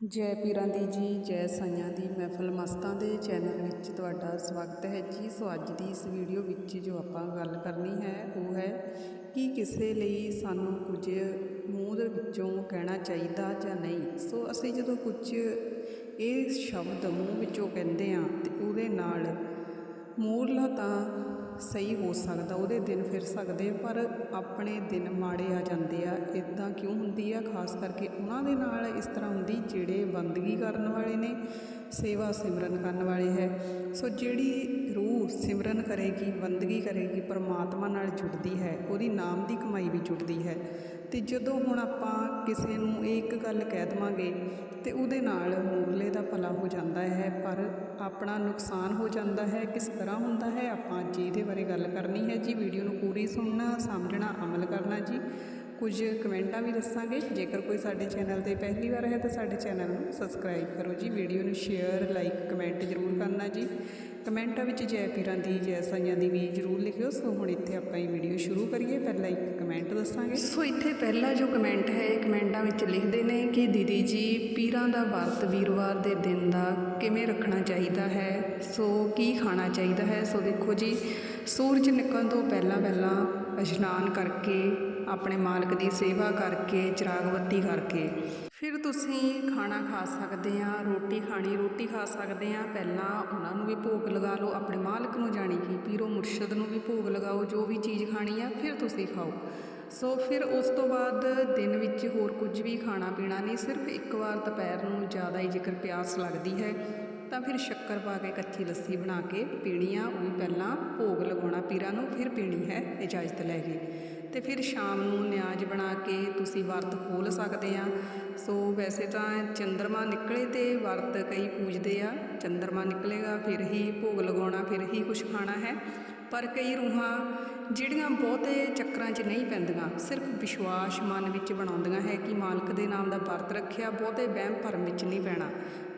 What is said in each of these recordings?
ਜੈ ਪੀਰਾਂ ਦੀ ਜੀ, ਜੈ ਸਾਈਆਂ ਦੀ ਮਹਿਫਲ ਮਸਤਾਂ ਦੇ ਚੈਨਲ ਵਿੱਚ ਤੁਹਾਡਾ ਸਵਾਗਤ ਹੈ ਜੀ। ਸੋ ਅੱਜ ਦੀ ਇਸ ਵੀਡੀਓ ਵਿੱਚ ਜੋ ਆਪਾਂ ਗੱਲ ਕਰਨੀ ਹੈ, ਉਹ ਹੈ ਕਿ ਕਿਸੇ ਲਈ ਸਾਨੂੰ ਕੁਝ ਮੂੰਹ ਦੇ ਵਿੱਚੋਂ ਕਹਿਣਾ ਚਾਹੀਦਾ ਜਾਂ ਨਹੀਂ। ਸੋ ਅਸੀਂ ਜਦੋਂ ਕੁਝ ਇਹ ਸ਼ਬਦ ਮੂੰਹ ਵਿੱਚੋਂ ਕਹਿੰਦੇ ਆ ਤੇ ਉਹਦੇ ਨਾਲ ਮੂਰਲਾ ਤਾਂ ਸਹੀ ਹੋ ਸਕਦਾ, ਉਹਦੇ ਦਿਨ ਫਿਰ ਸਕਦੇ ਪਰ ਆਪਣੇ ਦਿਨ ਮਾੜੇ ਆ ਜਾਂਦੇ ਆ। ਇਦਾਂ ਕਿਉਂ ਹੁੰਦੀ ਆ? ਖਾਸ ਕਰਕੇ ਉਹਨਾਂ ਦੇ ਨਾਲ ਇਸ ਤਰ੍ਹਾਂ ਹੁੰਦੀ ਜਿਹੜੇ ਬੰਦਗੀ ਕਰਨ ਵਾਲੇ ਨੇ, ਸੇਵਾ ਸਿਮਰਨ ਕਰਨ ਵਾਲੇ ਹੈ। ਸੋ ਜਿਹੜੀ ਰੂਹ ਸਿਮਰਨ ਕਰੇਗੀ, ਬੰਦਗੀ ਕਰੇਗੀ, ਪਰਮਾਤਮਾ ਨਾਲ ਜੁੜਦੀ ਹੈ, ਉਹਦੀ ਨਾਮ ਦੀ ਕਮਾਈ ਵੀ ਜੁੜਦੀ ਹੈ। ਤੇ ਜਦੋਂ ਹੁਣ ਆਪਾਂ ਕਿਸੇ ਨੂੰ ਇਹ ਇੱਕ ਗੱਲ ਕਹਿ ਦਵਾਂਗੇ, ਤੇ ਉਹਦੇ ਨਾਲ ਮੂਰਲੇ ਦਾ ਭਲਾ ਹੋ ਜਾਂਦਾ ਹੈ, ਪਰ ਆਪਣਾ ਨੁਕਸਾਨ ਹੋ ਜਾਂਦਾ ਹੈ, ਕਿਸ ਤਰ੍ਹਾਂ ਹੁੰਦਾ ਹੈ, ਆਪਾਂ ਅੱਜ ਇਹਦੇ ਬਾਰੇ ਗੱਲ ਕਰਨੀ ਹੈ ਜੀ। ਵੀਡੀਓ ਨੂੰ ਪੂਰੀ ਸੁਣਨਾ ਸਮਝਣਾ ਅਮਲ ਕਰਨਾ ਜੀ। ਕੁਝ ਕਮੈਂਟਾਂ ਵੀ ਦੱਸਾਂਗੇ, ਜੇਕਰ ਕੋਈ ਸਾਡੇ ਚੈਨਲ ਤੇ ਪਹਿਲੀ ਵਾਰ ਹੈ ਤਾਂ ਸਾਡੇ ਚੈਨਲ ਨੂੰ ਸਬਸਕ੍ਰਾਈਬ ਕਰੋ ਜੀ। ਵੀਡੀਓ ਨੂੰ ਸ਼ੇਅਰ, ਲਾਈਕ, ਕਮੈਂਟ ਜ਼ਰੂਰ ਕਰਨਾ ਜੀ। ਕਮੈਂਟਾਂ ਵਿੱਚ ਜੈ ਪੀਰਾਂ ਦੀ, ਜੈ ਸਾਈਆਂ ਦੀ ਵੀ ਜ਼ਰੂਰ ਲਿਖਿਓ। ਸੋ ਹੁਣ ਇੱਥੇ ਆਪਾਂ ਇਹ ਵੀਡੀਓ ਸ਼ੁਰੂ ਕਰੀਏ। ਪਹਿਲਾਂ ਇੱਕ ਕਮੈਂਟ ਦੱਸਾਂਗੇ। ਸੋ ਇੱਥੇ ਪਹਿਲਾ ਜੋ ਕਮੈਂਟ ਹੈ, ਇਹ ਕਮੈਂਟਾਂ ਵਿੱਚ ਲਿਖਦੇ ਨੇ ਕਿ, ਦੀਦੀ ਜੀ, ਪੀਰਾਂ ਦਾ ਵਰਤ ਵੀਰਵਾਰ ਦੇ ਦਿਨ ਦਾ ਕਿਵੇਂ ਰੱਖਣਾ ਚਾਹੀਦਾ ਹੈ? ਸੋ ਕੀ ਖਾਣਾ ਚਾਹੀਦਾ ਹੈ? ਸੋ ਦੇਖੋ ਜੀ, ਸੂਰਜ ਨਿਕਲਣ ਤੋਂ ਪਹਿਲਾਂ ਪਹਿਲਾਂ ਇਸ਼ਨਾਨ ਕਰਕੇ ਆਪਣੇ ਮਾਲਕ ਦੀ ਸੇਵਾ ਕਰਕੇ, ਚਿਰਾਗਬੱਤੀ ਕਰਕੇ। ਫਿਰ ਤੁਸੀਂ ਖਾਣਾ ਖਾ ਸਕਦੇ ਆ, ਰੋਟੀ ਖਾਣੀ, ਰੋਟੀ ਖਾ ਸਕਦੇ ਆ। ਪਹਿਲਾਂ ਉਹਨਾਂ ਨੂੰ ਵੀ ਭੋਗ ਲਗਾ ਲਓ, ਆਪਣੇ ਮਾਲਕ ਨੂੰ ਜਾਣੀ ਕਿ ਪੀਰੋ ਮੁਰਸ਼ਦ ਨੂੰ ਵੀ ਭੋਗ ਲਗਾਓ, ਜੋ ਵੀ ਚੀਜ਼ ਖਾਣੀ ਆ, ਫਿਰ ਤੁਸੀਂ ਖਾਓ। ਸੋ ਫਿਰ ਉਸ ਤੋਂ ਬਾਅਦ ਦਿਨ ਵਿੱਚ ਹੋਰ ਕੁਝ ਵੀ ਖਾਣਾ ਪੀਣਾ ਨਹੀਂ, ਸਿਰਫ ਇੱਕ ਵਾਰ ਦੁਪਹਿਰ ਨੂੰ ਜ਼ਿਆਦਾ ਹੀ ਜੇਕਰ ਪਿਆਸ ਲੱਗਦੀ ਹੈ, ਤਾਂ ਫਿਰ ਸ਼ੱਕਰ ਪਾ ਕੇ ਕੱਚੀ ਲੱਸੀ ਬਣਾ ਕੇ ਪੀਣੀ ਆ, ਉਹ ਵੀ ਪਹਿਲਾਂ ਭੋਗ ਲਗਾਉਣਾ ਪੀਰਾਂ ਨੂੰ, ਫਿਰ ਪੀਣੀ ਹੈ ਇਜਾਜ਼ਤ ਲੈ ਕੇ। ਤੇ ਫਿਰ ਸ਼ਾਮ ਨੂੰ ਨਿਆਜ਼ ਬਣਾ ਕੇ ਤੁਸੀਂ ਵਰਤ ਖੋਲ ਸਕਦੇ ਆ। ਸੋ ਵੈਸੇ ਤਾਂ ਚੰਦਰਮਾ ਨਿਕਲੇ ਤੇ ਵਰਤ ਕਈ ਪੂਜਦੇ ਆ। ਚੰਦਰਮਾ ਨਿਕਲੇਗਾ, ਫਿਰ ਹੀ ਭੋਗ ਲਗਾਉਣਾ, ਫਿਰ ਹੀ ਕੁਝ ਖਾਣਾ ਹੈ। ਪਰ ਕਈ ਰੂਹਾਂ ਜਿਹੜੀਆਂ ਬਹੁਤੇ ਚੱਕਰਾਂ 'ਚ ਨਹੀਂ ਪੈਂਦੀਆਂ, ਸਿਰਫ ਵਿਸ਼ਵਾਸ ਮਨ ਵਿੱਚ ਬਣਾਉਂਦੀਆਂ ਹੈ ਕਿ ਮਾਲਕ ਦੇ ਨਾਮ ਦਾ ਵਰਤ ਰੱਖਿਆ ਬਹੁਤੇ ਵਹਿਮ ਭਰਮ ਵਿੱਚ ਨਹੀਂ ਪੈਣਾ।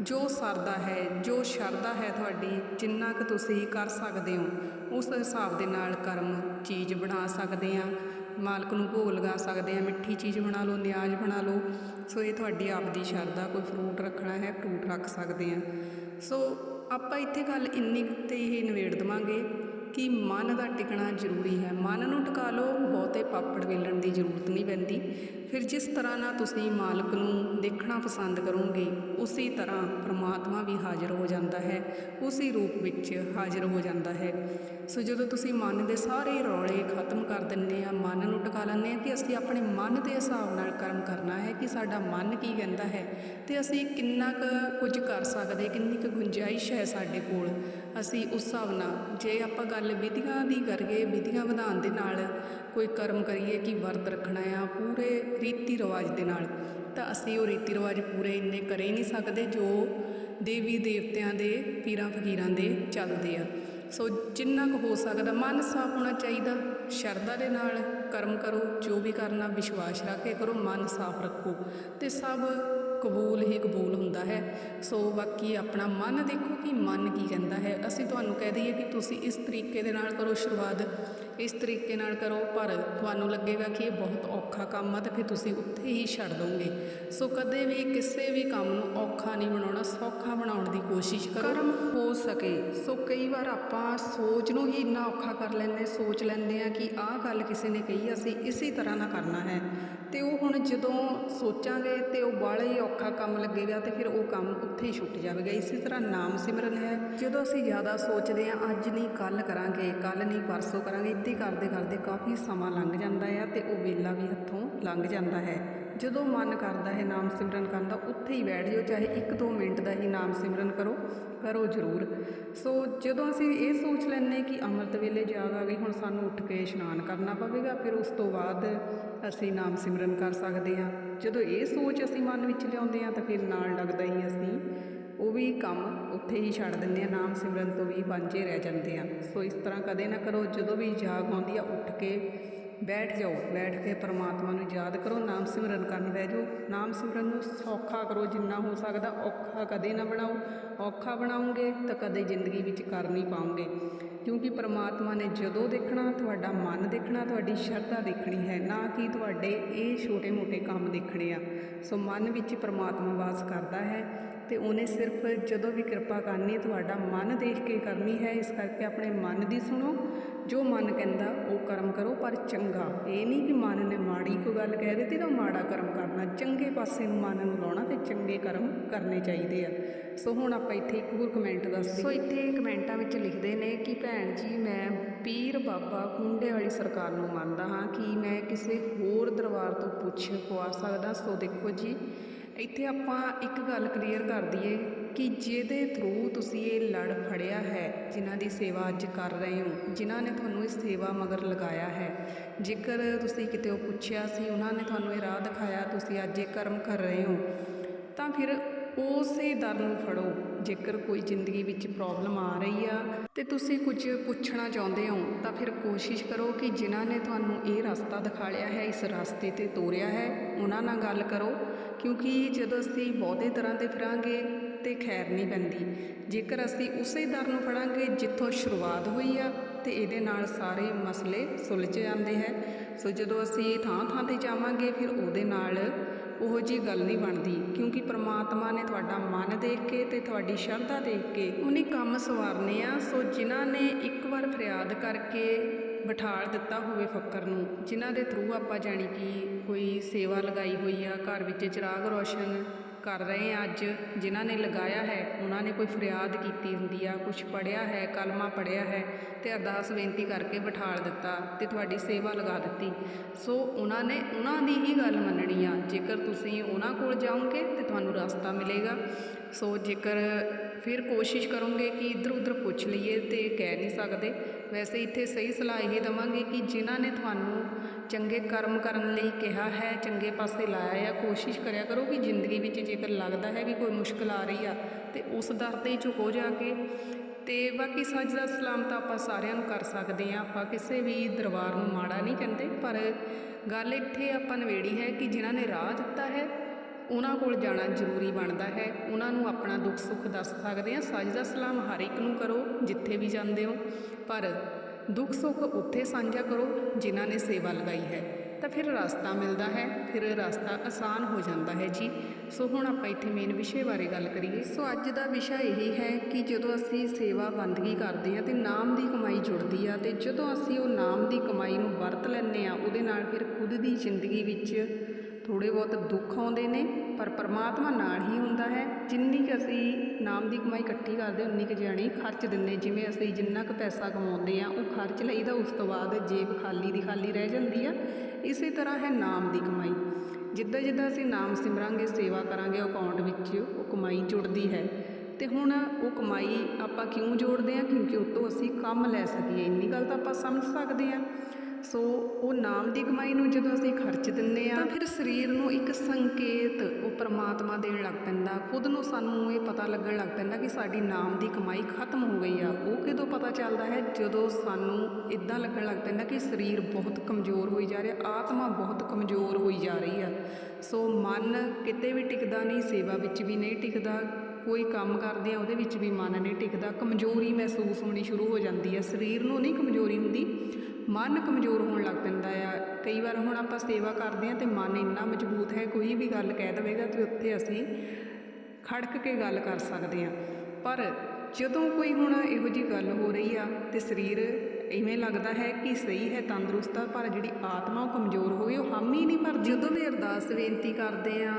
ਜੋ ਸਰਦਾ ਹੈ, ਜੋ ਸ਼ਰਧਾ ਹੈ ਤੁਹਾਡੀ, ਜਿੰਨਾ ਕੁ ਤੁਸੀਂ ਕਰ ਸਕਦੇ ਹੋ, ਉਸ ਹਿਸਾਬ ਦੇ ਨਾਲ ਕਰਮ ਚੀਜ਼ ਬਣਾ ਸਕਦੇ ਆ। ਮਾਲਕ ਨੂੰ ਭੋਗ ਲਗਾ ਸਕਦੇ ਆ ਮਿੱਠੀ ਚੀਜ਼ ਬਣਾ ਲਓ, ਨਿਆਜ਼ ਬਣਾ ਲਓ। ਸੋ ਇਹ ਤੁਹਾਡੀ ਆਪਦੀ ਸ਼ਰਧਾ, ਕੋਈ ਫਰੂਟ ਰੱਖਣਾ ਹੈ ਫਰੂਟ ਰੱਖ ਸਕਦੇ ਆ ਸੋ ਆਪਾਂ ਇੱਥੇ ਗੱਲ ਇੰਨੀ ਕੁ ਤੇ ਹੀ ਨਿਬੇੜ ਦਵਾਂਗੇ। ਕਿ ਮਨ ਦਾ ਟਿਕਣਾ ਜ਼ਰੂਰੀ ਹੈ। ਮਨ ਨੂੰ ਟਿਕਾ ਲਓ, ਬਹੁਤੇ ਪਾਪੜ ਵੇਲਣ ਦੀ ਜ਼ਰੂਰਤ ਨਹੀਂ ਪੈਂਦੀ। ਫਿਰ ਜਿਸ ਤਰ੍ਹਾਂ ਨਾਲ ਤੁਸੀਂ ਮਾਲਕ ਨੂੰ ਦੇਖਣਾ ਪਸੰਦ ਕਰੋਗੇ, ਉਸੇ ਤਰ੍ਹਾਂ ਪ੍ਰਮਾਤਮਾ ਵੀ ਹਾਜ਼ਰ ਹੋ ਜਾਂਦਾ ਹੈ। ਉਸੇ ਰੂਪ ਵਿੱਚ ਹਾਜ਼ਰ ਹੋ ਜਾਂਦਾ ਹੈ। ਸੋ ਜਦੋਂ ਤੁਸੀਂ ਮਨ ਦੇ ਸਾਰੇ ਰੌਲੇ ਖਤਮ ਕਰ ਦਿੰਦੇ ਆ, ਮਨ ਨੂੰ ਟਿਕਾ ਲੈਂਦੇ ਆ ਕਿ ਅਸੀਂ ਆਪਣੇ ਮਨ ਦੇ ਹਿਸਾਬ ਨਾਲ ਕਰਮ ਕਰਨਾ ਹੈ ਕਿ ਸਾਡਾ ਮਨ ਕੀ ਕਹਿੰਦਾ ਹੈ ਤੇ ਅਸੀਂ ਕਿੰਨਾ ਕੁ ਕੁਝ ਕਰ ਸਕਦੇ, ਕਿੰਨੀ ਕੁ ਗੁੰਜਾਇਸ਼ ਹੈ ਸਾਡੇ ਕੋਲ, ਅਸੀਂ ਉਸ ਹਿਸਾਬ ਨਾਲ ਜੇ ਆਪਾਂ ਗੱਲ ਵਿਧੀਆਂ ਦੀ ਕਰੀਏ ਵਿਧੀਆਂ ਵਧਾਉਣ ਦੇ ਨਾਲ ਕੋਈ ਕਰਮ ਕਰੀਏ ਕਿ ਵਰਤ ਰੱਖਣਾ ਆ ਪੂਰੇ ਰੀਤੀ ਰਿਵਾਜ ਦੇ ਨਾਲ। ਤਾਂ ਅਸੀਂ ਉਹ ਰੀਤੀ ਰਿਵਾਜ ਪੂਰੇ ਇੰਨੇ ਕਰ ਹੀ ਨਹੀਂ ਸਕਦੇ ਜੋ ਦੇਵੀ ਦੇਵਤਿਆਂ ਦੇ, ਪੀਰਾਂ ਫਕੀਰਾਂ ਦੇ ਚੱਲਦੇ ਆ। ਸੋ ਜਿੰਨਾ ਕੁ ਹੋ ਸਕਦਾ, ਮਨ ਸਾਫ਼ ਹੋਣਾ ਚਾਹੀਦਾ, ਸ਼ਰਧਾ ਦੇ ਨਾਲ ਕਰਮ ਕਰੋ, ਜੋ ਵੀ ਕਰਨਾ, ਵਿਸ਼ਵਾਸ ਰੱਖ ਕੇ ਕਰੋ, ਮਨ ਸਾਫ਼ ਰੱਖੋ। ਤੇ ਸਭ ਕਬੂਲ ਹੀ ਕਬੂਲ ਹੁੰਦਾ ਹੈ। ਸੋ ਬਾਕੀ ਆਪਣਾ ਮਨ ਦੇਖੋ ਕਿ ਮਨ ਕੀ ਕਹਿੰਦਾ ਹੈ। ਅਸੀਂ ਤੁਹਾਨੂੰ ਕਹਿ ਦਈਏ ਕਿ ਤੁਸੀਂ ਇਸ ਤਰੀਕੇ ਦੇ ਨਾਲ ਕਰੋ ਸ਼ੁਰੂਆਤ। ਇਸ ਤਰੀਕੇ ਨਾਲ ਕਰੋ ਪਰ ਤੁਹਾਨੂੰ ਲੱਗੇਗਾ ਕਿ ਇਹ ਬਹੁਤ ਔਖਾ ਕੰਮ ਆ ਤੇ ਫਿਰ ਤੁਸੀਂ ਉੱਥੇ ਹੀ ਛੱਡ ਦੋਗੇ। ਸੋ ਕਦੇ ਵੀ ਕਿਸੇ ਵੀ ਕੰਮ ਨੂੰ ਔਖਾ ਨਹੀਂ ਬਣਾਉਣਾ ਸੌਖਾ ਬਣਾਉਣ ਦੀ ਕੋਸ਼ਿਸ਼ ਕਰੋ। ਕਰਮ ਹੋ ਸਕੇ। ਸੋ ਕਈ ਵਾਰ ਆਪਾਂ ਸੋਚ ਨੂੰ ਹੀ ਇੰਨਾ ਔਖਾ ਕਰ ਲੈਂਦੇ ਸੋਚ ਲੈਂਦੇ ਆ ਕਿ ਆਹ ਗੱਲ ਕਿਸੇ ਨੇ ਕਹੀ ਅਸੀਂ ਇਸੇ ਤਰ੍ਹਾਂ ਨਾਲ ਕਰਨਾ ਹੈ। ਤੇ ਉਹ ਹੁਣ ਜਦੋਂ ਸੋਚਾਂਗੇ ਤੇ ਉਹ ਬਾਹਲਾ ਹੀ ਔਖਾ ਕੰਮ ਲੱਗੇਗਾ ਤੇ ਫਿਰ ਉਹ ਕੰਮ ਉੱਥੇ ਹੀ ਛੁੱਟ ਜਾਵੇਗਾ। ਇਸੇ ਤਰ੍ਹਾਂ ਨਾਮ ਸਿਮਰਨ ਹੈ। ਜਦੋਂ ਅਸੀਂ ਜ਼ਿਆਦਾ ਸੋਚਦੇ ਹਾਂ ਅੱਜ ਨਹੀਂ ਕੱਲ ਕਰਾਂਗੇ ਕੱਲ ਨਹੀਂ ਪਰਸੋਂ ਕਰਾਂਗੇ ਇੱਦਾਂ ਕਰਦੇ ਕਰਦੇ ਕਾਫੀ ਸਮਾਂ ਲੰਘ ਜਾਂਦਾ ਹੈ ਅਤੇ ਉਹ ਵੇਲਾ ਵੀ ਹੱਥੋਂ ਲੰਘ ਜਾਂਦਾ ਹੈ। ਜਦੋਂ ਮਨ ਕਰਦਾ ਹੈ ਨਾਮ ਸਿਮਰਨ ਕਰਨ ਦਾ, ਉੱਥੇ ਹੀ ਬੈਠ ਜਾਓ, ਚਾਹੇ 1-2 ਮਿੰਟ ਦਾ ਹੀ ਨਾਮ ਸਿਮਰਨ ਕਰੋ ਕਰੋ ਜ਼ਰੂਰ। ਸੋ ਜਦੋਂ ਅਸੀਂ ਇਹ ਸੋਚ ਲੈਂਦੇ ਕਿ ਅੰਮ੍ਰਿਤ ਵੇਲੇ ਜਾਗ ਆ ਗਈ, ਹੁਣ ਸਾਨੂੰ ਉੱਠ ਕੇ ਇਸ਼ਨਾਨ ਕਰਨਾ ਪਵੇਗਾ, ਫਿਰ ਉਸ ਤੋਂ ਬਾਅਦ ਅਸੀਂ ਨਾਮ ਸਿਮਰਨ ਕਰ ਸਕਦੇ ਹਾਂ। ਜਦੋਂ ਇਹ ਸੋਚ ਅਸੀਂ ਮਨ ਵਿੱਚ ਲਿਆਉਂਦੇ ਹਾਂ, ਤਾਂ ਫਿਰ ਨਾਲ ਲੱਗਦਾ ਹੀ ਅਸੀਂ ਉਹ ਵੀ ਕੰਮ ਉੱਥੇ ਹੀ ਛੱਡ ਦਿੰਦੇ ਆ, ਨਾਮ ਸਿਮਰਨ ਤੋਂ ਵੀ ਵਾਂਝੇ ਰਹਿ ਜਾਂਦੇ ਆ। ਸੋ ਇਸ ਤਰ੍ਹਾਂ ਕਦੇ ਨਾ ਕਰੋ, ਜਦੋਂ ਵੀ ਜਾਗ ਆਉਂਦੀ ਆ, ਉੱਠ ਕੇ ਬੈਠ ਜਾਓ, ਬੈਠ ਕੇ ਪਰਮਾਤਮਾ ਨੂੰ ਯਾਦ ਕਰੋ, ਨਾਮ ਸਿਮਰਨ ਕਰਨ ਬਹਿ ਜਾਓ। ਨਾਮ ਸਿਮਰਨ ਨੂੰ ਸੌਖਾ ਕਰੋ, ਜਿੰਨਾ ਹੋ ਸਕਦਾ ਔਖਾ ਕਦੇ ਨਾ ਬਣਾਓ। ਔਖਾ ਬਣਾਉਂਗੇ ਤਾਂ ਕਦੇ ਜ਼ਿੰਦਗੀ ਵਿੱਚ ਕਰ ਨਹੀਂ ਪਾਉਂਗੇ ਕਿਉਂਕਿ ਪਰਮਾਤਮਾ ਨੇ ਜਦੋਂ ਦੇਖਣਾ, ਤੁਹਾਡਾ ਮਨ ਦੇਖਣਾ, ਤੁਹਾਡੀ ਸ਼ਰਧਾ ਦੇਖਣੀ ਹੈ, ਨਾ ਕਿ ਤੁਹਾਡੇ ਇਹ ਛੋਟੇ-ਮੋਟੇ ਕੰਮ ਦੇਖਣੇ ਆ। ਸੋ ਮਨ ਵਿੱਚ ਪਰਮਾਤਮਾ ਵਾਸ ਕਰਦਾ ਹੈ। ਤੇ ਉਹਨੇ ਸਿਰਫ ਜਦੋਂ ਵੀ ਕਿਰਪਾ ਕਰਨੀ ਤੁਹਾਡਾ ਮਨ ਦੇਖ ਕੇ ਕਰਨੀ ਹੈ ਇਸ ਕਰਕੇ ਆਪਣੇ ਮਨ ਦੀ ਸੁਣੋ। ਜੋ ਮਨ ਕਹਿੰਦਾ ਉਹ ਕਰਮ ਕਰੋ ਪਰ ਚੰਗਾ। ਇਹ ਨਹੀਂ ਕਿ ਮਨ ਨੇ ਮਾੜੀ ਕੋਈ ਗੱਲ ਕਹਿ ਦਿੱਤੀ ਤਾਂ ਮਾੜਾ ਕਰਮ ਕਰਨਾ। ਚੰਗੇ ਪਾਸੇ ਨੂੰ ਮਨ ਨੂੰ ਲਾਉਣਾ ਤੇ ਚੰਗੇ ਕਰਮ ਕਰਨੇ ਚਾਹੀਦੇ ਆ। ਸੋ ਹੁਣ ਆਪਾਂ ਇੱਥੇ ਇੱਕ ਹੋਰ ਕਮੈਂਟ ਦੱਸਦੇ ਸੋ ਇੱਥੇ ਕਮੈਂਟਾਂ ਵਿੱਚ ਲਿਖਦੇ ਨੇ ਕਿ ਭੈਣ ਜੀ ਮੈਂ ਪੀਰ ਬਾਬਾ ਕੁੰਡੇ ਵਾਲੀ ਸਰਕਾਰ ਨੂੰ ਮੰਨਦਾ ਹਾਂ ਕਿ ਮੈਂ ਕਿਸੇ ਹੋਰ ਦਰਬਾਰ ਤੋਂ ਪੁੱਛ ਪਵਾ ਸਕਦਾ। ਸੋ ਦੇਖੋ ਜੀ ਇੱਥੇ ਆਪਾਂ ਇੱਕ ਗੱਲ ਕਲੀਅਰ ਕਰ ਦਈਏ ਕਿ ਜਿਹਦੇ ਥਰੂ ਤੁਸੀਂ ਇਹ ਲੜ ਫੜਿਆ ਹੈ, ਜਿਨ੍ਹਾਂ ਦੀ ਸੇਵਾ ਅੱਜ ਕਰ ਰਹੇ ਹੋ, ਜਿਨ੍ਹਾਂ ਨੇ ਤੁਹਾਨੂੰ ਇਸ ਸੇਵਾ ਮਗਰ ਲਗਾਇਆ ਹੈ, ਜੇਕਰ ਤੁਸੀਂ ਕਿਤੇ ਉਹ ਪੁੱਛਿਆ ਸੀ, ਉਹਨਾਂ ਨੇ ਤੁਹਾਨੂੰ ਇਹ ਰਾਹ ਦਿਖਾਇਆ, ਤੁਸੀਂ ਅੱਜ ਇਹ ਕਰਮ ਕਰ ਰਹੇ ਹੋ, ਤਾਂ ਫਿਰ ਉਸੇ ਦਰ ਨੂੰ ਫੜੋ, ਜੇਕਰ ਕੋਈ ਜ਼ਿੰਦਗੀ ਵਿੱਚ ਪ੍ਰੋਬਲਮ ਆ ਰਹੀ ਆ, ਤੇ ਤੁਸੀਂ ਕੁਝ ਪੁੱਛਣਾ ਚਾਹੁੰਦੇ ਹੋ, ਤਾਂ ਫਿਰ ਕੋਸ਼ਿਸ਼ ਕਰੋ ਕਿ ਜਿਨ੍ਹਾਂ ਨੇ ਤੁਹਾਨੂੰ ਇਹ ਰਸਤਾ ਦਿਖਾਲਿਆ ਹੈ, ਇਸ ਰਸਤੇ ਤੇ ਤੋਰਿਆ ਹੈ, ਉਹਨਾਂ ਨਾਲ ਗੱਲ ਕਰੋ ਕਿਉਂਕਿ ਜਦੋਂ ਅਸੀਂ ਬਹੁਤੇ ਦਰਾਂ 'ਤੇ ਫਿਰਾਂਗੇ ਤੇ ਖੈਰ ਨਹੀਂ ਪੈਂਦੀ। ਜੇਕਰ ਅਸੀਂ ਉਸੇ ਦਰ ਨੂੰ ਫੜਾਂਗੇ ਜਿੱਥੋਂ ਸ਼ੁਰੂਆਤ ਹੋਈ ਆ, ਤੇ ਇਹਦੇ ਨਾਲ ਸਾਰੇ ਮਸਲੇ ਸੁਲਝ ਜਾਂਦੇ ਹੈ। ਸੋ ਜਦੋਂ ਅਸੀਂ ਥਾਂ ਥਾਂ ਤੇ ਜਾਵਾਂਗੇ, ਫਿਰ ਉਹਦੇ ਨਾਲ ਉਹੋ ਜੀ ਗੱਲ ਨਹੀਂ ਬਣਦੀ। ਕਿਉਂਕਿ ਪ੍ਰਮਾਤਮਾ ਨੇ ਤੁਹਾਡਾ ਮਨ ਦੇਖ ਕੇ ਤੇ ਤੁਹਾਡੀ ਸ਼ਰਧਾ ਦੇਖ ਕੇ ਉਹਨੇ ਕੰਮ ਸਵਾਰਨੇ ਆ। ਸੋ ਜਿਨ੍ਹਾਂ ਨੇ ਇੱਕ ਵਾਰ ਫਰਿਆਦ ਕਰਕੇ ਬਿਠਾਲ ਦਿੱਤਾ ਹੋਵੇ ਫੱਕਰ ਨੂੰ, ਜਿਨ੍ਹਾਂ ਦੇ ਥਰੂ ਆਪਾਂ ਜਾਣੀ ਕਿ ਕੋਈ ਸੇਵਾ ਲਗਾਈ ਹੋਈ ਆ, ਘਰ ਵਿੱਚ ਚਿਰਾਗ ਰੋਸ਼ਨ ਕਰ ਰਹੇ ਆ ਅੱਜ, ਜਿਨ੍ਹਾਂ ਨੇ ਲਗਾਇਆ ਹੈ, ਉਹਨਾਂ ਨੇ ਕੋਈ ਫਰਿਆਦ ਕੀਤੀ ਹੁੰਦੀ ਆ ਕੁਝ ਪੜਿਆ ਹੈ, ਕਲਮਾ ਪੜਿਆ ਹੈ ਤੇ ਅਰਦਾਸ ਬੇਨਤੀ ਕਰਕੇ ਬਿਠਾਲ ਦਿੱਤਾ ਤੇ ਤੁਹਾਡੀ ਸੇਵਾ ਲਗਾ ਦਿੱਤੀ। ਸੋ ਉਹਨਾਂ ਨੇ ਉਹਨਾਂ ਦੀ ਹੀ ਗੱਲ ਮੰਨਣੀ ਆ, ਜੇਕਰ ਤੁਸੀਂ ਉਹਨਾਂ ਕੋਲ ਜਾਓਗੇ ਤੇ ਤੁਹਾਨੂੰ ਰਸਤਾ ਮਿਲੇਗਾ। ਸੋ ਜੇਕਰ ਫਿਰ ਕੋਸ਼ਿਸ਼ ਕਰੋਗੇ ਕਿ ਇੱਧਰ ਉੱਧਰ ਪੁੱਛ ਲਈਏ ਤੇ ਕਹਿ ਨਹੀਂ ਸਕਦੇ, ਵੈਸੇ ਇੱਥੇ ਸਹੀ ਸਲਾਹ ਇਹ ਦਵਾਂਗੇ ਕਿ ਜਿਨ੍ਹਾਂ ਨੇ ਤੁਹਾਨੂੰ ਚੰਗੇ ਕਰਮ ਕਰਨ ਲਈ ਕਿਹਾ ਹੈ, ਚੰਗੇ ਪਾਸੇ ਲਾਇਆ ਆ, ਕੋਸ਼ਿਸ਼ ਕਰਿਆ ਕਰੋ ਕਿ ਜ਼ਿੰਦਗੀ ਵਿੱਚ ਜੇਕਰ ਲੱਗਦਾ ਹੈ ਵੀ ਕੋਈ ਮੁਸ਼ਕਲ ਆ ਰਹੀ ਆ, ਤੇ ਉਸ ਦਰ ਤੇ ਹੀ ਝੁਕੋ ਜਾ ਕੇ। ਤੇ ਬਾਕੀ ਸਜਦਾ ਸਲਾਮ ਤਾਂ ਆਪਾਂ ਸਾਰਿਆਂ ਨੂੰ ਕਰ ਸਕਦੇ ਆ ਆਪਾਂ ਕਿਸੇ ਵੀ ਦਰਬਾਰ ਨੂੰ ਮਾੜਾ ਨਹੀਂ ਕਹਿੰਦੇ, ਪਰ ਗੱਲ ਇੱਥੇ ਆਪਾਂ ਨਵੇੜੀ ਹੈ ਕਿ ਜਿਨ੍ਹਾਂ ਨੇ ਰਾਹ ਦਿੱਤਾ ਹੈ, ਉਹਨਾਂ ਕੋਲ ਜਾਣਾ ਜ਼ਰੂਰੀ ਬਣਦਾ ਹੈ, ਉਹਨਾਂ ਨੂੰ ਆਪਣਾ ਦੁੱਖ ਸੁੱਖ ਦੱਸ ਸਕਦੇ ਆ ਸਜਦਾ ਸਲਾਮ ਹਰ ਇੱਕ ਨੂੰ ਕਰੋ, ਜਿੱਥੇ ਵੀ ਜਾਂਦੇ ਹੋ, ਪਰ ਦੁੱਖ ਸੁੱਖ ਉੱਥੇ ਸਾਂਝਾ ਕਰੋ ਜਿਨ੍ਹਾਂ ਨੇ ਸੇਵਾ ਲਗਾਈ ਹੈ। ਤਾਂ ਫਿਰ ਰਸਤਾ ਮਿਲਦਾ ਹੈ, ਫਿਰ ਰਸਤਾ ਆਸਾਨ ਹੋ ਜਾਂਦਾ ਹੈ ਜੀ। ਸੋ ਹੁਣ ਆਪਾਂ ਇੱਥੇ ਮੇਨ ਵਿਸ਼ੇ ਬਾਰੇ ਗੱਲ ਕਰੀਏ। ਸੋ ਅੱਜ ਦਾ ਵਿਸ਼ਾ ਇਹ ਹੈ ਕਿ ਜਦੋਂ ਅਸੀਂ ਸੇਵਾ ਬੰਦਗੀ ਕਰਦੇ ਹਾਂ ਤੇ ਨਾਮ ਦੀ ਕਮਾਈ ਜੁੜਦੀ ਆ ਤੇ ਜਦੋਂ ਅਸੀਂ ਉਹ ਨਾਮ ਦੀ ਕਮਾਈ ਨੂੰ ਵਰਤ ਲੈਂਦੇ ਆ ਉਹਦੇ ਨਾਲ ਫਿਰ ਖੁਦ ਦੀ ਜ਼ਿੰਦਗੀ ਵਿੱਚ ਥੋੜੇ ਬਹੁਤ ਦੁੱਖ ਆਉਂਦੇ ਨੇ, ਪਰ ਪਰਮਾਤਮਾ ਨਾਲ ਹੀ ਹੁੰਦਾ ਹੈ। ਜਿੰਨੀ ਕੁ ਅਸੀਂ ਨਾਮ ਦੀ ਕਮਾਈ ਇਕੱਠੀ ਕਰਦੇ, ਉਨੀ ਕੁ ਜਾਣੀ ਖਰਚ ਦਿੰਦੇ। ਜਿਵੇਂ ਅਸੀਂ ਜਿੰਨਾ ਕੁ ਪੈਸਾ ਕਮਾਉਂਦੇ ਆ ਉਹ ਖਰਚ ਲਈਦਾ, ਉਸ ਤੋਂ ਬਾਅਦ ਜੇਬ ਖਾਲੀ ਦੀ ਖਾਲੀ ਰਹਿ ਜਾਂਦੀ ਆ। ਇਸੇ ਤਰ੍ਹਾਂ ਹੈ ਨਾਮ ਦੀ ਕਮਾਈ। ਜਿੱਦਾਂ ਜਿੱਦਾਂ ਅਸੀਂ ਨਾਮ ਸਿਮਰਾਂਗੇ, ਸੇਵਾ ਕਰਾਂਗੇ ਅਕਾਊਂਟ ਵਿੱਚ ਉਹ ਕਮਾਈ ਜੁੜਦੀ ਹੈ। ਤੇ ਹੁਣ ਉਹ ਕਮਾਈ ਆਪਾਂ ਕਿਉਂ ਜੋੜਦੇ ਆ ਕਿਉਂਕਿ ਉਹ ਤੋਂ ਅਸੀਂ ਕੰਮ ਲੈ ਸਕੀਏ। ਇੰਨੀ ਗੱਲ ਤਾਂ ਆਪਾਂ ਸਮਝ ਸਕਦੇ ਆ ਸੋ ਉਹ ਨਾਮ ਦੀ ਕਮਾਈ ਨੂੰ ਜਦੋਂ ਅਸੀਂ ਖਰਚ ਦਿੰਦੇ ਆ ਤਾਂ ਫਿਰ ਸਰੀਰ ਨੂੰ ਇੱਕ ਸੰਕੇਤ ਉਹ ਪ੍ਰਮਾਤਮਾ ਦੇਣ ਲੱਗ ਪੈਂਦਾ। ਖੁਦ ਨੂੰ ਸਾਨੂੰ ਇਹ ਪਤਾ ਲੱਗਣ ਲੱਗ ਪੈਂਦਾ ਕਿ ਸਾਡੀ ਨਾਮ ਦੀ ਕਮਾਈ ਖਤਮ ਹੋ ਗਈ ਆ। ਉਹ ਕਿਦੋਂ ਪਤਾ ਚੱਲਦਾ ਹੈ? ਜਦੋਂ ਸਾਨੂੰ ਇਦਾਂ ਲੱਗਣ ਲੱਗ ਪੈਂਦਾ ਕਿ ਸਰੀਰ ਬਹੁਤ ਕਮਜ਼ੋਰ ਹੋਈ ਜਾ ਰਿਹਾ, ਆਤਮਾ ਬਹੁਤ ਕਮਜ਼ੋਰ ਹੋਈ ਜਾ ਰਹੀ ਆ। ਸੋ ਮਨ ਕਿਤੇ ਵੀ ਟਿਕਦਾ ਨਹੀਂ, ਸੇਵਾ ਵਿੱਚ ਵੀ ਨਹੀਂ ਟਿਕਦਾ, ਕੋਈ ਕੰਮ ਕਰਦੇ ਆ, ਉਹਦੇ ਵਿੱਚ ਵੀ ਮਨ ਨਹੀਂ ਟਿਕਦਾ। ਕਮਜ਼ੋਰੀ ਮਹਿਸੂਸ ਹੋਣੀ ਸ਼ੁਰੂ ਹੋ ਜਾਂਦੀ ਹੈ ਸਰੀਰ ਨੂੰ ਨਹੀਂ ਕਮਜ਼ੋਰੀ ਹੁੰਦੀ ਮਨ ਕਮਜ਼ੋਰ ਹੋਣ ਲੱਗ ਪੈਂਦਾ ਆ। ਕਈ ਵਾਰ ਹੁਣ ਆਪਾਂ ਸੇਵਾ ਕਰਦੇ ਹਾਂ ਅਤੇ ਮਨ ਇੰਨਾ ਮਜ਼ਬੂਤ ਹੈ, ਕੋਈ ਵੀ ਗੱਲ ਕਹਿ ਦੇਵੇਗਾ ਅਤੇ ਉੱਥੇ ਅਸੀਂ ਖੜਕ ਕੇ ਗੱਲ ਕਰ ਸਕਦੇ ਹਾਂ। ਪਰ ਜਦੋਂ ਕੋਈ ਹੁਣ ਇਹੋ ਜੀ ਗੱਲ ਹੋ ਰਹੀ ਆ ਤੇ ਸਰੀਰ ਇਵੇਂ ਲੱਗਦਾ ਹੈ ਕਿ ਸਹੀ ਹੈ, ਤੰਦਰੁਸਤ ਆ, ਪਰ ਜਿਹੜੀ ਆਤਮਾ ਉਹ ਕਮਜ਼ੋਰ ਹੋ ਗਈ ਉਹ ਹਮ ਹੀ ਨਹੀਂ ਪਰ ਜਦੋਂ ਵੀ ਅਰਦਾਸ, ਬੇਨਤੀ ਕਰਦੇ ਆ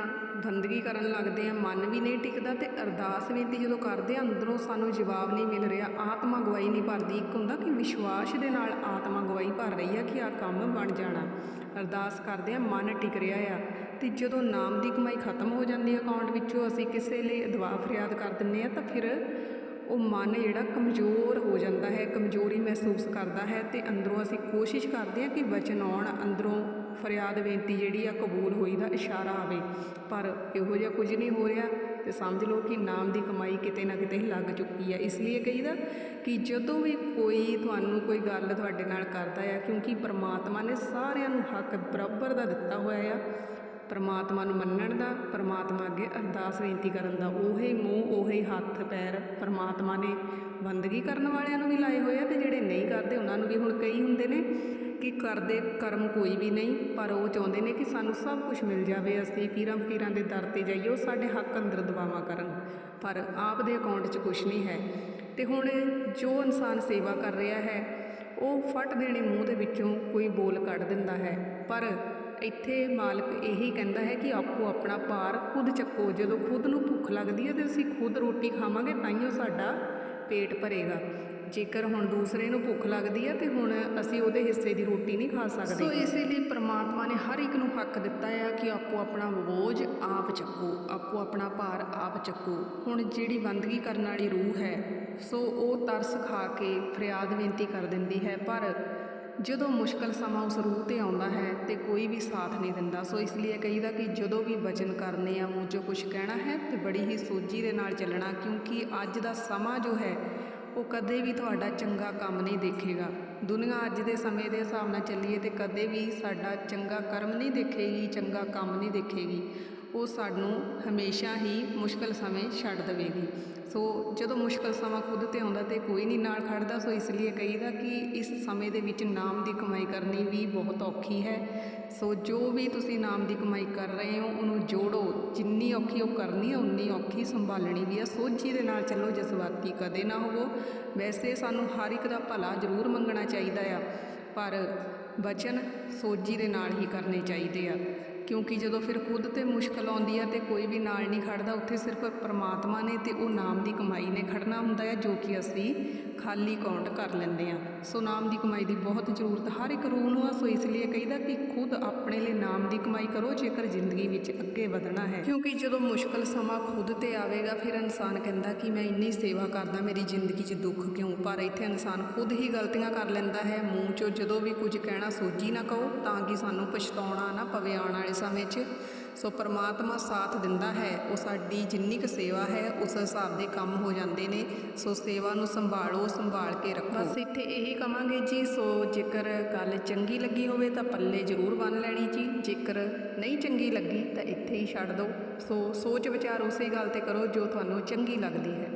ਗੰਦਗੀ ਕਰਨ ਲੱਗਦੇ ਆ, ਮਨ ਵੀ ਨਹੀਂ ਟਿਕਦਾ ਤੇ ਅਰਦਾਸ ਬੇਨਤੀ ਜਦੋਂ ਕਰਦੇ ਆ, ਅੰਦਰੋਂ ਸਾਨੂੰ ਜਵਾਬ ਨਹੀਂ ਮਿਲ ਰਿਹਾ, ਆਤਮਾ ਗਵਾਈ ਨਹੀਂ ਭਰਦੀ। ਇੱਕ ਹੁੰਦਾ ਕਿ ਵਿਸ਼ਵਾਸ ਦੇ ਨਾਲ ਆਤਮਾ ਗਵਾਈ ਭਰ ਰਹੀ ਆ ਕਿ ਆ ਕੰਮ ਬਣ ਜਾਣਾ। ਅਰਦਾਸ ਕਰਦੇ ਆ, ਮਨ ਟਿਕ ਰਿਹਾ ਆ। ਤੇ ਜਦੋਂ ਨਾਮ ਦੀ ਕਮਾਈ ਖਤਮ ਹੋ ਜਾਂਦੀ ਹੈ ਅਕਾਊਂਟ ਵਿੱਚੋਂ, ਅਸੀਂ ਕਿਸੇ ਲਈ ਦੁਆ ਫਰਿਆਦ ਕਰ ਦਿੰਨੇ ਆ, ਤਾਂ ਫਿਰ ਉਹ ਮਨ ਜਿਹੜਾ ਕਮਜ਼ੋਰ ਹੋ ਜਾਂਦਾ ਹੈ, ਕਮਜ਼ੋਰੀ ਮਹਿਸੂਸ ਕਰਦਾ ਹੈ ਤੇ ਅੰਦਰੋਂ ਅਸੀਂ ਕੋਸ਼ਿਸ਼ ਕਰਦੇ ਹਾਂ ਕਿ ਵਚਨ ਆਉਣ, ਅੰਦਰੋਂ ਫਰਿਆਦ ਬੇਨਤੀ ਜਿਹੜੀ ਆ, ਕਬੂਲ ਹੋਈ ਦਾ ਇਸ਼ਾਰਾ ਆਵੇ। ਪਰ ਇਹੋ ਜਿਹਾ ਕੁਝ ਨਹੀਂ ਹੋ ਰਿਹਾ ਤੇ ਸਮਝ ਲਓ ਕਿ ਨਾਮ ਦੀ ਕਮਾਈ ਕਿਤੇ ਨਾ ਕਿਤੇ ਲੱਗ ਚੁੱਕੀ ਹੈ ਇਸ ਲਈ ਕਹੀਦਾ ਕਿ ਜਦੋਂ ਵੀ ਕੋਈ ਤੁਹਾਨੂੰ ਕੋਈ ਗੱਲ ਤੁਹਾਡੇ ਨਾਲ ਕਰਦਾ ਆ, ਕਿਉਂਕਿ ਪ੍ਰਮਾਤਮਾ ਨੇ ਸਾਰਿਆਂ ਨੂੰ ਹੱਕ ਬਰਾਬਰ ਦਾ ਦਿੱਤਾ ਹੋਇਆ ਆ, ਪਰਮਾਤਮਾ ਨੂੰ ਮੰਨਣ ਦਾ, ਪਰਮਾਤਮਾ ਅੱਗੇ ਅਰਦਾਸ ਬੇਨਤੀ ਕਰਨ ਦਾ, ਉਹੀ ਮੂੰਹ, ਉਹੀ ਹੱਥ, ਪੈਰ ਪਰਮਾਤਮਾ ਨੇ ਬੰਦਗੀ ਕਰਨ ਵਾਲਿਆਂ ਨੂੰ ਵੀ ਲਾਏ ਹੋਏ ਆ ਤੇ ਜਿਹੜੇ ਨਹੀਂ ਕਰਦੇ, ਉਹਨਾਂ ਨੂੰ ਵੀ ਹੁਣ ਕਈ ਹੁੰਦੇ ਨੇ। ਕਿ ਕਰਦੇ ਕਰਮ ਕੋਈ ਵੀ ਨਹੀਂ, ਪਰ ਉਹ ਚਾਹੁੰਦੇ ਨੇ ਕਿ ਸਾਨੂੰ ਸਭ ਕੁਝ ਮਿਲ ਜਾਵੇ, ਅਸੀਂ ਪੀਰਾਂ ਫਕੀਰਾਂ ਦੇ ਦਰ ਤੇ ਜਾਈਏ, ਉਹ ਸਾਡੇ ਹੱਕ ਅੰਦਰ ਦਬਾਵਾ ਕਰਨ। ਪਰ ਆਪ ਦੇ ਅਕਾਊਂਟ 'ਚ ਕੁਝ ਨਹੀਂ ਹੈ। ਤੇ ਹੁਣ ਜੋ ਇਨਸਾਨ ਸੇਵਾ ਕਰ ਰਿਹਾ ਹੈ, ਉਹ ਫਟ ਦੇਣੇ ਮੂੰਹ ਦੇ ਵਿੱਚੋਂ ਕੋਈ ਬੋਲ ਕੱਢ ਦਿੰਦਾ ਹੈ। ਪਰ ਇੱਥੇ ਮਾਲਕ ਇਹੀ ਕਹਿੰਦਾ ਹੈ ਕਿ ਆਪੋ ਆਪਣਾ ਭਾਰ ਖੁਦ ਚੱਕੋ। ਜਦੋਂ ਖੁਦ ਨੂੰ ਭੁੱਖ ਲੱਗਦੀ ਹੈ, ਤੇ ਅਸੀਂ ਖੁਦ ਰੋਟੀ ਖਾਵਾਂਗੇ ਤਾਂ ਹੀ ਉਹ ਸਾਡਾ ਪੇਟ ਭਰੇਗਾ। ਜੇਕਰ ਹੁਣ ਦੂਸਰੇ ਨੂੰ ਭੁੱਖ ਲੱਗਦੀ ਹੈ ਤੇ ਹੁਣ ਅਸੀਂ ਉਹਦੇ ਹਿੱਸੇ ਦੀ ਰੋਟੀ ਨਹੀਂ ਖਾ ਸਕਦੇ। ਸੋ ਇਸੇ ਲਈ ਪ੍ਰਮਾਤਮਾ ਨੇ ਹਰ ਇੱਕ ਨੂੰ ਹੱਕ ਦਿੱਤਾ ਹੈ ਕਿ ਆਪੋ ਆਪਣਾ ਬੋਝ ਆਪ ਚੱਕੋ, ਆਪੋ ਆਪਣਾ ਭਾਰ ਆਪ ਚੱਕੋ। ਹੁਣ ਜਿਹੜੀ ਬੰਦਗੀ ਕਰਨ ਵਾਲੀ ਰੂਹ ਹੈ, ਸੋ ਉਹ ਤਰਸ ਖਾ ਕੇ ਫਰਿਆਦ ਬੇਨਤੀ ਕਰ ਦਿੰਦੀ ਹੈ, ਪਰ ਜਦੋਂ ਮੁਸ਼ਕਲ ਸਮਾਂ ਉਸ ਰੂਹ ਤੇ ਆਉਂਦਾ ਹੈ ਤੇ ਕੋਈ ਵੀ ਸਾਥ ਨਹੀਂ ਦਿੰਦਾ, ਸੋ ਇਸ ਲਈ ਇਹ ਕਹੀਦਾ ਕਿ ਜਦੋਂ ਵੀ ਵਚਨ ਕਰਨੇ ਆ, ਮੂੰਹ 'ਚੋਂ ਕੁਝ ਕਹਿਣਾ ਹੈ ਤੇ ਬੜੀ ਹੀ ਸੋਝੀ ਦੇ ਨਾਲ ਚੱਲਣਾ, ਕਿਉਂਕਿ ਅੱਜ ਦਾ ਸਮਾਂ ਜੋ ਹੈ ਉਹ ਕਦੇ ਵੀ ਤੁਹਾਡਾ ਚੰਗਾ ਕੰਮ ਨਹੀਂ ਦੇਖੇਗਾ। ਦੁਨੀਆ ਅੱਜ ਦੇ ਸਮੇਂ ਦੇ ਹਿਸਾਬ ਨਾਲ ਚੱਲੀਏ ਤੇ ਕਦੇ ਵੀ ਸਾਡਾ ਚੰਗਾ ਕਰਮ ਨਹੀਂ ਦੇਖੇਗੀ, ਚੰਗਾ ਕੰਮ ਨਹੀਂ ਦੇਖੇਗੀ। ਉਹ ਸਾਨੂੰ ਹਮੇਸ਼ਾ ਹੀ ਮੁਸ਼ਕਲ ਸਮੇਂ ਛੱਡ ਦੇਵੇਗੀ। ਸੋ ਜਦੋਂ ਮੁਸ਼ਕਲ ਸਮਾਂ ਖੁਦ ਤੇ ਆਉਂਦਾ ਤੇ ਕੋਈ ਨਹੀਂ ਨਾਲ ਖੜਦਾ, ਸੋ ਇਸ ਲਈ ਕਹੀਦਾ ਕਿ ਇਸ ਸਮੇਂ ਦੇ ਵਿੱਚ ਨਾਮ ਦੀ ਕਮਾਈ ਕਰਨੀ ਵੀ ਬਹੁਤ ਔਖੀ ਹੈ। ਸੋ ਜੋ ਵੀ ਤੁਸੀਂ ਨਾਮ ਦੀ ਕਮਾਈ ਕਰ ਰਹੇ ਹੋ, ਉਹਨੂੰ ਜੋੜੋ। ਜਿੰਨੀ ਔਖੀ ਉਹ ਕਰਨੀ ਹੈ, ਉਨੀ ਔਖੀ ਸੰਭਾਲਣੀ ਵੀ ਹੈ। ਸੋਝੀ ਦੇ ਨਾਲ ਚੱਲੋ, ਜਜ਼ਬਾਤੀ ਕਦੇ ਨਾ ਹੋਵੋ। ਵੈਸੇ ਸਾਨੂੰ ਹਰ ਇੱਕ ਦਾ ਭਲਾ ਜ਼ਰੂਰ ਮੰਗਣਾ ਚਾਹੀਦਾ ਆ, ਪਰ ਬਚਨ ਸੋਝੀ ਦੇ ਨਾਲ ਹੀ ਕਰਨੇ ਚਾਹੀਦੇ ਆ। ਕਿਉਂਕਿ ਜਦੋਂ ਫਿਰ ਖੁਦ ਤੇ ਮੁਸ਼ਕਲ ਆਉਂਦੀ ਆ ਤੇ ਕੋਈ ਵੀ ਨਾਲ ਨਹੀਂ ਖੜਦਾ, ਉੱਥੇ ਸਿਰਫ ਪਰਮਾਤਮਾ ਨੇ ਤੇ ਉਹ ਨਾਮ ਦੀ ਕਮਾਈ ਨੇ ਖੜਨਾ ਹੁੰਦਾ ਹੈ ਜੋ ਕਿ ਅਸੀਂ ਖਾਲੀ ਕਾਊਂਟ ਕਰ ਲੈਂਦੇ ਆ। ਸੋ ਨਾਮ ਦੀ ਕਮਾਈ ਦੀ ਬਹੁਤ ਜ਼ਰੂਰਤ, ਹਰ ਇੱਕ ਰੂਹ ਨੂੰ ਆ। ਸੋ ਇਸ ਲਈ ਕਹੀਦਾ ਕਿ ਖੁਦ ਆਪਣੇ ਲਈ ਨਾਮ ਦੀ ਕਮਾਈ ਕਰੋ, ਜੇਕਰ ਜ਼ਿੰਦਗੀ ਵਿੱਚ ਅੱਗੇ ਵਧਣਾ ਹੈ। ਕਿਉਂਕਿ ਜਦੋਂ ਮੁਸ਼ਕਲ ਸਮਾਂ ਖੁਦ ਤੇ ਆਵੇਗਾ, ਫਿਰ ਇਨਸਾਨ ਕਹਿੰਦਾ ਕਿ ਮੈਂ ਇੰਨੀ ਸੇਵਾ ਕਰਦਾ, ਮੇਰੀ ਜ਼ਿੰਦਗੀ 'ਚ ਦੁੱਖ ਕਿਉਂ? ਪਰ ਇੱਥੇ ਇਨਸਾਨ ਖੁਦ ਹੀ ਗਲਤੀਆਂ ਕਰ ਲੈਂਦਾ ਹੈ। ਮੂੰਹ 'ਚੋਂ ਜਦੋਂ ਵੀ ਕੁਝ ਕਹਿਣਾ ਸੋਝੀ ਨਾ ਕਹੋ, ਤਾਂ ਕਿ ਸਾਨੂੰ ਪਛਤਾਉਣਾ ਨਾ ਪਵੇ ਆਉਣ ਵਾਲੇ ਸਮੇਂ 'ਚ। ਸੋ ਪਰਮਾਤਮਾ ਸਾਥ ਦਿੰਦਾ ਹੈ, ਉਹ ਸਾਡੀ ਜਿੰਨੀ ਕੁ ਸੇਵਾ ਹੈ, ਉਸ ਹਿਸਾਬ ਦੇ ਕੰਮ ਹੋ ਜਾਂਦੇ ਨੇ। ਸੋ ਸੇਵਾ ਨੂੰ ਸੰਭਾਲੋ, ਸੰਭਾਲ ਕੇ ਰੱਖੋ। ਬਸ ਇੱਥੇ ਇਹੀ ਕਵਾਂਗੇ ਜੀ, ਸੋ ਜੇਕਰ ਗੱਲ ਚੰਗੀ ਲੱਗੀ ਹੋਵੇ ਤਾਂ ਪੱਲੇ ਜ਼ਰੂਰ ਬੰਨ ਲੈਣੀ ਜੀ। ਜੇਕਰ ਨਹੀਂ ਚੰਗੀ ਲੱਗੀ ਤਾਂ ਇੱਥੇ ਹੀ ਛੱਡ ਦਿਓ। ਸੋ ਸੋਚ ਵਿਚਾਰ ਉਸੇ ਗੱਲ ਤੇ ਕਰੋ ਜੋ ਤੁਹਾਨੂੰ ਚੰਗੀ ਲੱਗਦੀ ਹੈ।